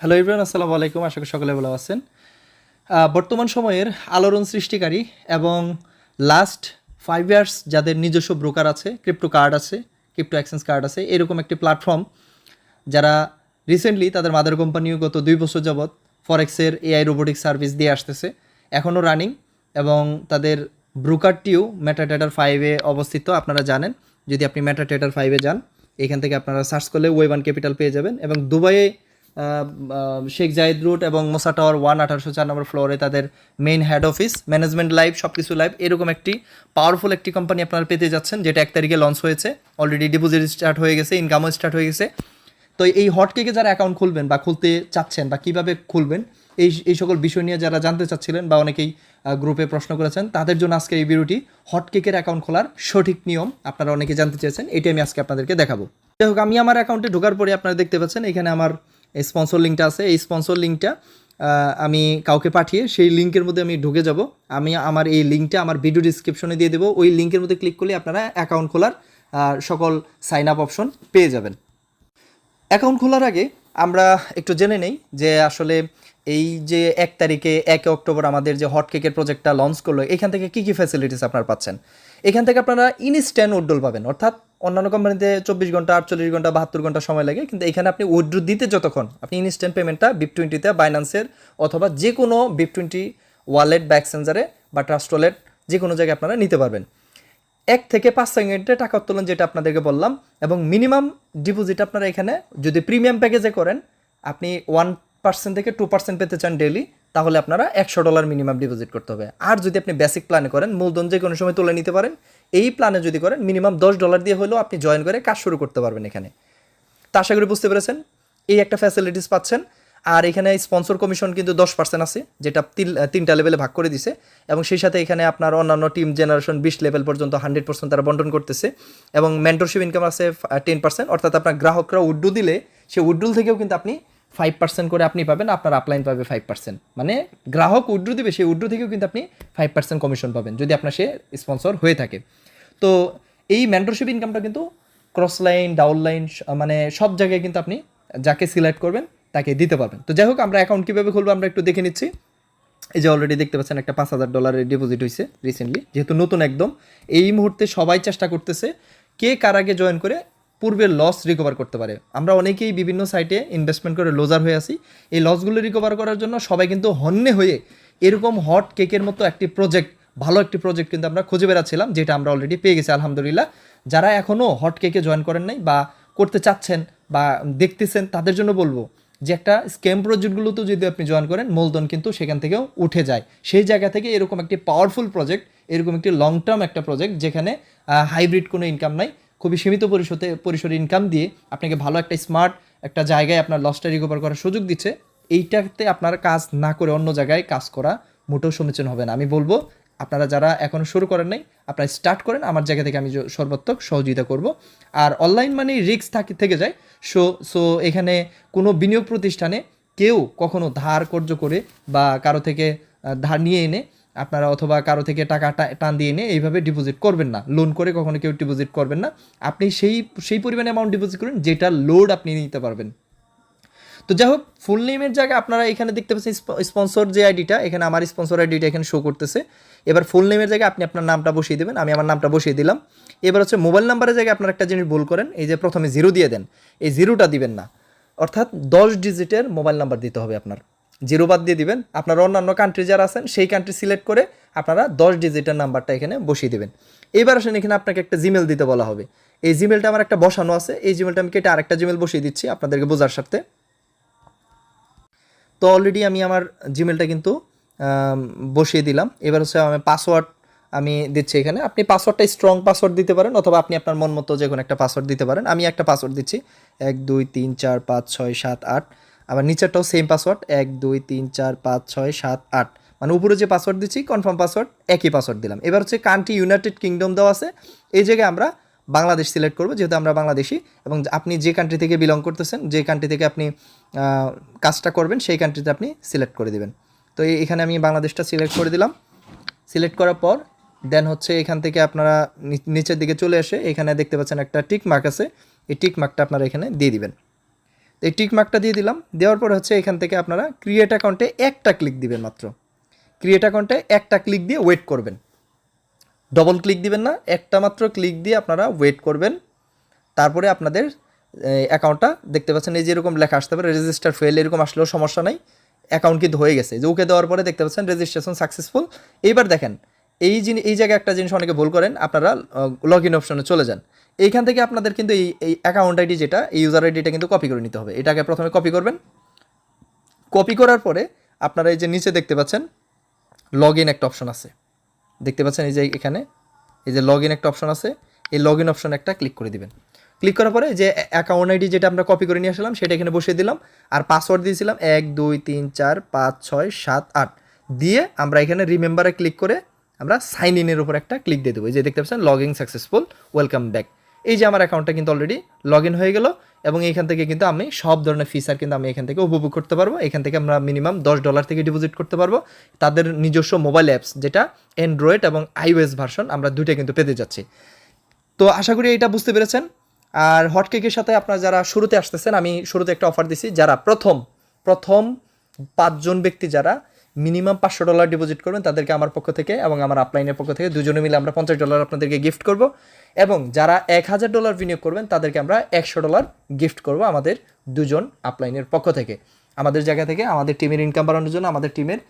Hello Ibrahim আসসালামু আলাইকুম। আশা করি সকলে ভালো আছেন। বর্তমান সময়ের আলোড়ন সৃষ্টিকারী এবং লাস্ট ফাইভ ইয়ার্স যাদের নিজস্ব ব্রোকার আছে ক্রিপ্টো কার্ড আছে ক্রিপ্টো এক্সচেঞ্জ কার্ড আছে, এরকম একটি প্ল্যাটফর্ম যারা রিসেন্টলি তাদের মাদার কোম্পানিও গত দুই বছর যাবৎ ফরেক্সের এআই রোবোটিক সার্ভিস দিয়ে আসতেছে এখনও রানিং এবং তাদের ব্রোকারটিও মেটাটেটার ফাইভে অবস্থিত, আপনারা জানেন। যদি আপনি মেটাটেটার ফাইভে যান, এখান থেকে আপনারা সার্চ করলে ওয়েবান ক্যাপিটাল পেয়ে যাবেন এবং দুবাইয়ে শেখ জাহিদ রুট এবং মোসা টাওয়ার ওয়ান আঠারোশো চার নম্বর ফ্লোরে তাদের main head office management live সব কিছু লাইভ এরকম একটি পাওয়ারফুল একটি কোম্পানি আপনারা পেতে যাচ্ছেন, যেটা এক তারিখে লঞ্চ হয়েছে। অলরেডি ডিপোজিট স্টার্ট হয়ে গেছে ইনকামও স্টার্ট হয়ে গেছে। তো এই হটকেকে যারা অ্যাকাউন্ট খুলবেন বা খুলতে চাচ্ছেন বা কীভাবে খুলবেন, এই এই সকল বিষয় নিয়ে যারা জানতে চাচ্ছিলেন বা অনেকেই গ্রুপে প্রশ্ন করেছেন, তাদের জন্য আজকে এই ভিডিওটি হটকেকের অ্যাকাউন্ট খোলার সঠিক নিয়ম আপনারা অনেকে জানতে চেয়েছেন এটি আমি আজকে আপনাদেরকে দেখাবো। যাই হোক, আমি আমার অ্যাকাউন্টে ঢোকার পরে আপনারা দেখতে পাচ্ছেন, এখানে আমার স্পন্সর লিঙ্কটা আছে, এই স্পন্সর লিঙ্কটা আমি কাউকে পাঠিয়ে সেই লিঙ্কের মধ্যে আমি ঢুকে যাব। আমি আমার এই লিঙ্কটা আমার ভিডিও ডিসক্রিপশনে দিয়ে দেবো। ওই লিঙ্কের মধ্যে ক্লিক করলে আপনারা অ্যাকাউন্ট খোলার সকল সাইন আপ অপশন পেয়ে যাবেন। অ্যাকাউন্ট খোলার আগে আমরা একটু জেনে নেই যে আসলে এই যে এক তারিখে এক অক্টোবর আমাদের যে হট কেকের প্রজেক্টটা লঞ্চ করল, এখান থেকে কী কী ফ্যাসিলিটিস আপনারা পাচ্ছেন? এখান থেকে আপনারা ইনস্ট্যান্ট উড্ডল পাবেন। অর্থাৎ অন্যান্য কোম্পানিতে চব্বিশ ঘণ্টা, আটচল্লিশ ঘণ্টা, বাহাত্তর ঘণ্টা সময় লাগে, কিন্তু এখানে আপনি উইথড্র দিতে যতক্ষণ, আপনি ইনস্ট্যান্ট পেমেন্টটা বিপ টোয়েন্টিতে বাইন্যান্সের অথবা যে কোনো বিপ টোয়েন্টি ওয়ালেট বা এক্সচেঞ্জারে বা ট্রাস্ট ওয়ালেট যে কোনো জায়গায় আপনারা নিতে পারবেন। এক থেকে পাঁচ সেকেন্ডে টাকা উত্তোলন যেটা আপনাদেরকে বললাম, এবং মিনিমাম ডিপোজিট আপনারা এখানে যদি প্রিমিয়াম প্যাকেজে করেন, আপনি ওয়ান পার্সেন্ট থেকে টু পার্সেন্ট পেতে চান ডেলি তাহলে আপনারা একশো ডলার মিনিমাম ডিপোজিট করতে হবে। আর যদি আপনি বেসিক প্ল্যানে করেন, মূলধন যে কোনো সময় তুলে নিতে পারেন, এই প্ল্যানে যদি করেন মিনিমাম দশ ডলার দিয়ে হলেও আপনি জয়েন করে কাজ শুরু করতে পারবেন এখানে। তা আশা করি বুঝতে পেরেছেন। এই একটা ফ্যাসিলিটিস পাচ্ছেন। আর এখানে স্পন্সর কমিশন কিন্তু দশ পার্সেন্ট আছে, যেটা তিন- তিনটা লেভেলে ভাগ করে দিছে। এবং সেই সাথে এখানে আপনার অন্যান্য টিম জেনারেশন বিশ লেভেল পর্যন্ত হান্ড্রেড পার্সেন্ট তারা বন্টন করতেছে। এবং মেন্টরশিপ ইনকাম আছে টেন পার্সেন্ট অর্থাৎ আপনার গ্রাহকরা উড্ডু দিলে সেই উড্ডুল থেকেও কিন্তু আপনি ফাইভ পার্সেন্ট করে আপনি পাবেন, আপনার আপলাইন পাবে ফাইভ পার্সেন্ট মানে গ্রাহক উড্রু দিবে, সেই উড্রু থেকেও কিন্তু আপনি ফাইভ পার্সেন্ট কমিশন পাবেন, যদি আপনার সে স্পন্সর হয়ে থাকে। তো এই মেন্টরশিপ ইনকামটা কিন্তু ক্রস লাইন ডাউন লাইন মানে সব জায়গায় কিন্তু আপনি যাকে সিলেক্ট করবেন, তাকে দিতে পারবেন। তো যাই হোক, আমরা অ্যাকাউন্ট কীভাবে খুলবো আমরা একটু দেখে নিচ্ছি। এই যে অলরেডি দেখতে পাচ্ছেন একটা পাঁচ হাজার ডলারের ডিপোজিট হয়েছে রিসেন্টলি যেহেতু নতুন একদম। এই মুহূর্তে সবাই চেষ্টা করতেছে কে কার আগে জয়েন করে পূর্বের লস রিকভার করতে পারে। আমরা অনেকেই বিভিন্ন সাইটে ইনভেস্টমেন্ট করে লোজার হয়ে আসি এই লসগুলো রিকভার করার জন্য সবাই কিন্তু হন্যে হয়ে এরকম হট কেকের মতো একটি প্রজেক্ট ভালো একটি প্রজেক্ট কিন্তু আমরা খুঁজে বেড়াচ্ছিলাম, যেটা আমরা অলরেডি পেয়ে গেছি, আলহামদুলিল্লাহ। যারা এখনও হট কেকে জয়েন করেন নাই বা করতে চাচ্ছেন বা দেখতেছেন, তাদের জন্য বলব যে একটা স্ক্যাম প্রজেক্টগুলোতেও যদি আপনি জয়েন করেন মূলধন কিন্তু সেখান থেকেও উঠে যায়। সেই জায়গা থেকে এরকম একটি পাওয়ারফুল প্রজেক্ট এরকম একটি লং টার্ম একটা প্রজেক্ট যেখানে হাইব্রিড কোনো ইনকাম নাই। খুবই সীমিত পরিসরে পরিসরে ইনকাম দিয়ে আপনাকে ভালো একটা স্মার্ট একটা জায়গায় আপনার লসটা রিকভার করার সুযোগ দিচ্ছে। এইটাতে আপনার কাজ না করে অন্য জায়গায় কাজ করা মোটেও সমীচীন হবে না। আমি বলব, আপনারা যারা এখনও শুরু করেন নাই, আপনারা স্টার্ট করেন। আমার জায়গা থেকে আমি সর্বাত্মক সহযোগিতা করব। আর অনলাইন মানে রিস্ক থাকে থেকে যায়। সো সো এখানে কোনো বিনিয়োগ প্রতিষ্ঠানে কেউ কখনো ধার কর্য করে বা কারও থেকে ধার নিয়ে এনে আপনারা অথবা কারও থেকে টাকা টান দিয়ে এনে এইভাবে ডিপোজিট করবেন না। লোন করে কখনো কেউ ডিপোজিট করবেন না। আপনি সেই সেই পরিমাণে অ্যামাউন্ট ডিপোজিট করুন, যেটা লোড আপনি নিতে পারবেন। তো যাই হোক ফুল নেমের জায়গায় আপনারা এখানে দেখতে পাচ্ছেন স্পন্সর যে আইডিটা এখানে আমার স্পন্সর আইডিটা এখানে শো করতেছে। এবার ফুল নেমের জায়গায় আপনি আপনার নামটা বসিয়ে দেবেন, আমি আমার নামটা বসিয়ে দিলাম। এবার হচ্ছে মোবাইল নাম্বারের জায়গায় আপনার একটা জিনিস ভুল করেন, এই যে প্রথমে জিরো দিয়ে দেন। এই জিরোটা দিবেন না। অর্থাৎ দশ ডিজিটের মোবাইল নাম্বার দিতে হবে আপনার। জিরো বাদ দিয়ে দিবেন। আপনার অন্যান্য কান্ট্রি যারা আছেন, সেই কান্ট্রি সিলেক্ট করে আপনারা দশ ডিজিটের নাম্বারটা এখানে বসিয়ে দেবেন। এবার আসেন, এখানে আপনাকে একটা জিমেল দিতে বলা হবে। এই জিমেলটা আমার একটা বসানো আছে। এই জিমেলটা আমি কেটে আরেকটা জিমেল বসিয়ে দিচ্ছি আপনাদেরকে বোঝার সাথে তো অলরেডি আমি আমার জিমেলটা কিন্তু বসিয়ে দিলাম। এবার হচ্ছে আমি পাসওয়ার্ড আমি দিচ্ছি এখানে। আপনি পাসওয়ার্ডটা স্ট্রং পাসওয়ার্ড দিতে পারেন অথবা আপনি আপনার মন মতো যে কোনো একটা পাসওয়ার্ড দিতে পারেন। আমি একটা পাসওয়ার্ড দিচ্ছি। এক, দুই, তিন, চার, পাঁচ, ছয়, সাত, আট। আবার নিচেরটাও সেম পাসওয়ার্ড এক, দুই, তিন, চার, পাঁচ, ছয়, সাত, আট। মানে উপরে যে পাসওয়ার্ড দিচ্ছি কনফার্ম পাসওয়ার্ড একই পাসওয়ার্ড দিলাম। এবার হচ্ছে কান্ট্রি ইউনাইটেড কিংডম দেওয়া আছে। এই জায়গায় আমরা বাংলাদেশ সিলেক্ট করব, যেহেতু আমরা বাংলাদেশি। এবং আপনি যে কান্ট্রি থেকে বিলং করতেছেন, যে কান্ট্রি থেকে আপনি কাজটা করবেন, সেই কান্ট্রিতে আপনি সিলেক্ট করে দিবেন। তো এখানে আমি বাংলাদেশটা সিলেক্ট করে দিলাম। সিলেক্ট করার পর দেন হচ্ছে এখান থেকে আপনারা নিচের দিকে চলে এসে এখানে দেখতে পাচ্ছেন একটা টিক মার্ক আছে। এই টিক মার্কটা আপনারা এখানে দিয়ে দিবেন। এই টিক মার্কটা দিয়ে দিলাম। দেওয়ার পর হচ্ছে এখান থেকে আপনারা ক্রিয়েট অ্যাকাউন্টে একটা ক্লিক দিবেন মাত্র। ক্রিয়েট অ্যাকাউন্টে একটা ক্লিক দিয়ে ওয়েট করবেন। ডবল ক্লিক দিবেন না, একটা মাত্র ক্লিক দিয়ে আপনারা ওয়েট করবেন। তারপরে আপনাদের অ্যাকাউন্টটা দেখতে পাচ্ছেন, এই যে এরকম লেখা আসতে পারে রেজিস্টার ফেল এরকম আসলেও সমস্যা নাই। অ্যাকাউন্ট কিন্তু হয়ে গেছে। যে ওকে দেওয়ার পরে দেখতে পাচ্ছেন রেজিস্ট্রেশন সাকসেসফুল এইবার দেখেন এই জিনিস এই জায়গায় একটা জিনিস অনেকে ভুল করেন, আপনারা লগ ইন অপশনে চলে যান। এইখান থেকে আপনাদের কিন্তু এই এই অ্যাকাউন্ট আইডি যেটা, এই ইউজার আইডিটা কিন্তু কপি করে নিতে হবে। এটাকে প্রথমে কপি করবেন। কপি করার পরে আপনারা এই যে নিচে দেখতে পাচ্ছেন লগ ইন একটা অপশন আছে। দেখতে পাচ্ছেন এই যে এখানে, এই যে লগ ইন একটা অপশন আছে, এই লগ ইন অপশন একটা ক্লিক করে দিবেন। ক্লিক করার পরে যে অ্যাকাউন্ট আইডি যেটা আমরা কপি করে নিয়ে আসলাম, সেটা এখানে বসিয়ে দিলাম। আর পাসওয়ার্ড দিয়েছিলাম এক, দুই, তিন, চার, পাঁচ, ছয়, সাত, আট। দিয়ে আমরা এখানে রিমেম্বারে ক্লিক করে আমরা সাইন ইনের উপর একটা ক্লিক দিয়ে দেবো। এই যে দেখতে পাচ্ছেন log in successful welcome back এই যে আমার অ্যাকাউন্টটা কিন্তু অলরেডি লগ ইন হয়ে গেল এবং এইখান থেকে কিন্তু আমি সব ধরনের ফিচার কিন্তু আমি এখান থেকে উপভোগ করতে পারব। এখান থেকে আমরা মিনিমাম দশ ডলার থেকে ডিপোজিট করতে পারব। তাদের নিজস্ব মোবাইল অ্যাপস যেটা অ্যান্ড্রয়েড এবং আইওএস ভার্সন আমরা দুইটা কিন্তু পেতে যাচ্ছি। তো আশা করি এটা বুঝতে পেরেছেন। আর হটকেকের সাথে আপনারা যারা শুরুতে আসতেছেন, আমি শুরুতে একটা অফার দিছি। যারা প্রথম প্রথম পাঁচজন ব্যক্তি যারা মিনিমাম পাঁচশো ডলার ডিপোজিট করবেন তাদেরকে আমার পক্ষ থেকে এবং আমার আপলাইনের পক্ষ থেকে। দুজনে মিলে আমরা পঞ্চাশ ডলার আপনাদেরকে গিফট করব এবং যারা এক হাজার ডলার বিনিয়োগ করবেন, তাদেরকে আমরা একশো ডলার গিফট করব আমাদের দুজন আপলাইনের পক্ষ থেকে। আমাদের জায়গা থেকে, আমাদের টিমের ইনকাম বাড়ানোর জন্য, আমাদের টিমের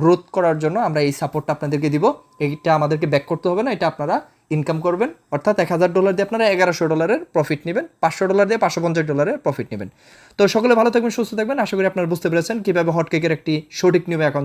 গ্রোথ করার জন্য আমরা এই সাপোর্টটা আপনাদেরকে দিব। এইটা আমাদেরকে ব্যাক করতে হবে না, এটা আপনারা ইনকাম করবেন। অর্থাৎ এক হাজার ডলার দিয়ে আপনারা এগারোশো ডলারের প্রফিট নেবেন, পাঁচশো ডলার দিয়ে পাঁচশো পঞ্চাশ ডলারের প্রফিট নেবেন। তো সকলে ভালো থাকবেন, সুস্থ থাকবেন। আশা করি আপনারা বুঝতে পেরেছেন কীভাবে হটকেকের একটি সঠিক নিয়মে অ্যাকাউন্ট